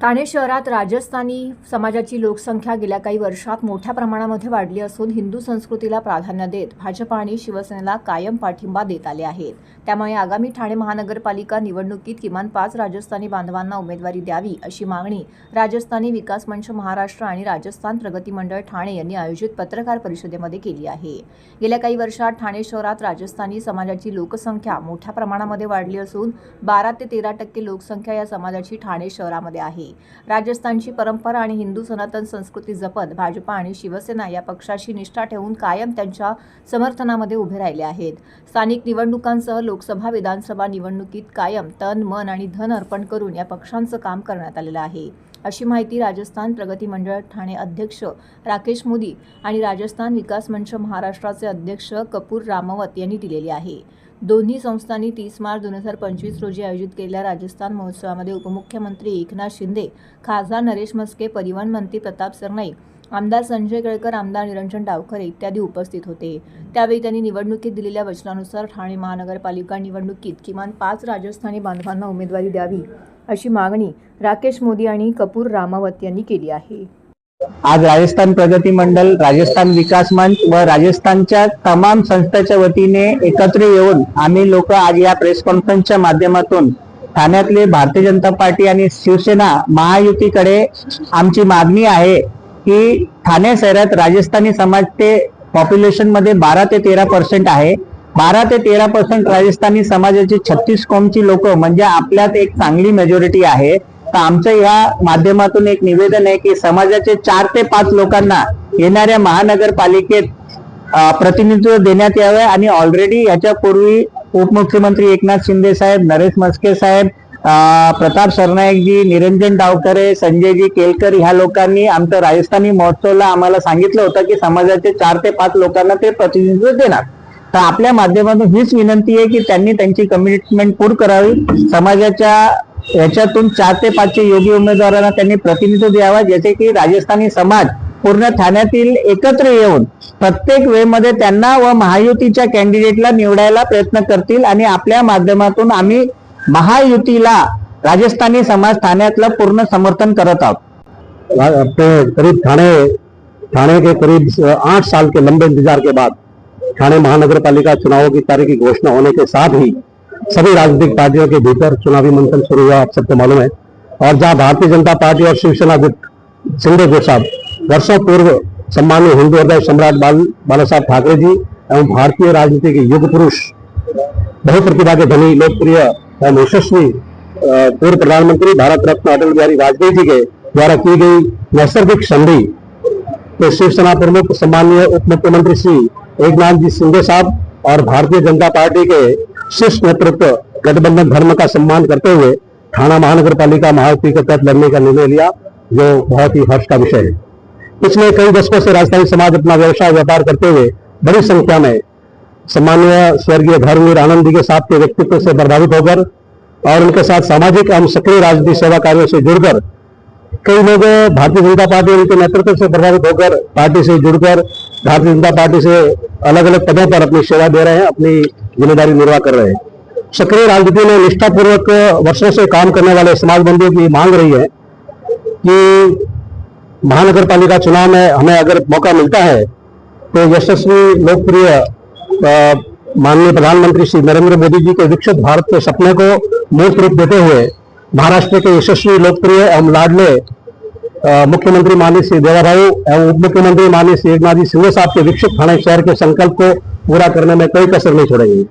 ठाणे शहरात राजस्थानी समाजाची लोकसंख्या गेल्या काही वर्षात मोठ्या प्रमाणामध्ये वाढली असून हिंदू संस्कृतीला प्राधान्य देत भाजप आणि शिवसेनेला कायम पाठिंबा देत आले आहेत. त्यामुळे आगामी ठाणे महानगरपालिका निवडणुकीत किमान पाच राजस्थानी बांधवांना उमेदवारी द्यावी अशी मागणी राजस्थानी विकास मंच महाराष्ट्र आणि राजस्थान प्रगती मंडळ ठाणे यांनी आयोजित पत्रकार परिषदेमध्ये केली आहे. गेल्या काही वर्षात ठाणे शहरात राजस्थानी समाजाची लोकसंख्या मोठ्या प्रमाणामध्ये वाढली असून बारा ते तेरा टक्के लोकसंख्या या समाजाची ठाणे शहरामध्ये आहे. राजस्थानची परंपरा आणि हिंदू सनातन संस्कृती जपत भाजपा आणि शिवसेना या पक्षाशी निष्ठा ठेवून कायम त्यांच्या समर्थनामध्ये उभे राहिले आहेत. स्थानिक निवडणुकांसह लोकसभा विधानसभा निवडणुकीत कायम तन मन आणि धन अर्पण करून या पक्षांचं काम करण्यात आलेलं आहे. अशी माहिती राजस्थान प्रगती मंडळ ठाणे अध्यक्ष राकेश मोदी आणि राजस्थान विकास मंच महाराष्ट्राचे अध्यक्ष कपूर रामवत यांनी दिलेली आहे. दोन्ही संस्थांनी तीस मार्च दोन हजार पंचवीस रोजी आयोजित केलेल्या राजस्थान महोत्सवामध्ये उपमुख्यमंत्री एकनाथ शिंदे खासदार नरेश मस्के परिवहन मंत्री प्रताप सरनाईक आमदार संजय केळकर आमदार निरंजन डावखरे इत्यादी उपस्थित होते. त्यावेळी त्यांनी निवडणुकीत दिलेल्या वचनानुसार ठाणे महानगरपालिका निवडणुकीत किमान पाच राजस्थानी बांधवांना उमेदवारी द्यावी अशी मागणी राकेश मोदी आणि कपूर रामावत यांनी केली आहे. आज राजस्थान प्रगती मंडळ राजस्थान विकास मंच व राजस्थानच्या तमाम संस्थेच्या वतीने एकत्र येऊन आम्ही लोक आज या प्रेस कॉन्फरन्सच्या माध्यमातून ठाण्यातले भारतीय जनता पार्टी आणि शिवसेना महायुतीकडे आमची मागणी आहे की ठाणे शहरात राजस्थानी समाज ते पॉप्युलेशनमध्ये बारा ते तेरा पर्सेंट आहे. बारा ते तेरा पर्सेंट राजस्थानी समाजाची छत्तीस कॉमची लोक म्हणजे आपल्यात एक चांगली मेजॉरिटी आहे. तर आमचं या माध्यमातून एक निवेदन आहे की समाजाचे चार ते पाच लोकांना येणाऱ्या महानगरपालिकेत प्रतिनिधित्व देण्यात यावे आणि ऑलरेडी याच्यापूर्वी उपमुख्यमंत्री एकनाथ शिंदे साहेब नरेश मस्के साहेब प्रताप सरनाईकजी निरंजन डावकरे संजयजी केलकर ह्या लोकांनी आमचं राजस्थानी महोत्सवला आम्हाला सांगितलं होतं की समाजाचे चार ते पाच लोकांना ते प्रतिनिधित्व देणार. तर आपल्या माध्यमातून हीच विनंती आहे की त्यांनी त्यांची कमिटमेंट पूर करावी. समाजाच्या याच्यातून चार ते पाचशे योग्य उमेदवारांना त्यांनी प्रतिनिधित्व द्यावा जसे की राजस्थानी समाज पूर्ण ठाण्यातील एकत्र येऊन प्रत्येक वेळेमध्ये त्यांना व महायुतीच्या कॅन्डिडेटला निवडायला प्रयत्न करतील आणि आपल्या माध्यमातून आम्ही महायुतीला राजस्थानी समाज ठाण्यातलं पूर्ण समर्थन करत आहोत. करीब ठाणे ठाणे के करीब आठ साल के लंबे इंतजार के बाद ठाणे महानगर पालिका चुनावों की तारीख की घोषणा होने के साथ ही सभी राजनीतिक पार्टियों के भीतर चुनावी मंथन शुरू हुआ, आप सबको मालूम है। और जहाँ भारतीय जनता पार्टी और शिवसेना गुट शिंदे जो साहब, वर्षों पूर्व सम्मानीय हिंदू सम्राट बाल बाला साहब ठाकरे जी एवं भारतीय राजनीति के युग पुरुष, बहुप्रतिभा के धनी, लोकप्रिय एवं यशस्वी पूर्व प्रधानमंत्री, भारत रत्न अटल बिहारी वाजपेयी जी के द्वारा की गई नैसर्गिक संधि तो शिवसेना प्रमुख सम्मानीय उप मुख्यमंत्री श्री एकनाथ जी शिंदे साहब और भारतीय जनता पार्टी के शीर्ष नेतृत्व, गठबंधन धर्म का सम्मान करते हुए थाना महानगर पालिका महायुति के तहत लड़ने का निर्णय लिया, जो बहुत ही हर्ष का विषय है। पिछले कई दशकों से राजस्थानी समाज अपना व्यवसाय व्यापार करते हुए बड़ी संख्या में सम्मानीय स्वर्गीय धर्मवीर आनंद जी के साथ के व्यक्तित्व से प्रभावित होकर और उनके साथ सामाजिक एवं सक्रिय राजनीतिक सेवा कार्यों से जुड़कर कई लोग, भारतीय जनता पार्टी उनके नेतृत्व से प्रभावित होकर पार्टी से जुड़कर, भारतीय जनता पार्टी से अलग अलग पदों पर अपनी सेवा दे रहे हैं, अपनी ज़िम्मेदारी निर्वाह कर रहे हैं। सक्रिय राजनीति में निष्ठापूर्वक वर्षों से काम करने वाले समाज की मांग रही है कि महानगर पालिका चुनाव में हमें अगर मौका मिलता है तो यशस्वी, लोकप्रिय माननीय प्रधानमंत्री श्री नरेंद्र मोदी जी के विकसित भारत के सपने को मूर्त रूप देते हुए महाराष्ट्र के यशस्वी, लोकप्रिय एवं लाडले मुख्यमंत्री माननीय श्री देवाभाऊ एवं उप मुख्यमंत्री माननीय श्री एकनाथ जी शिंदे साहब के विकसित थाने शहर के संकल्प को पूरा करने में कोई कसर नहीं छोड़ेंगे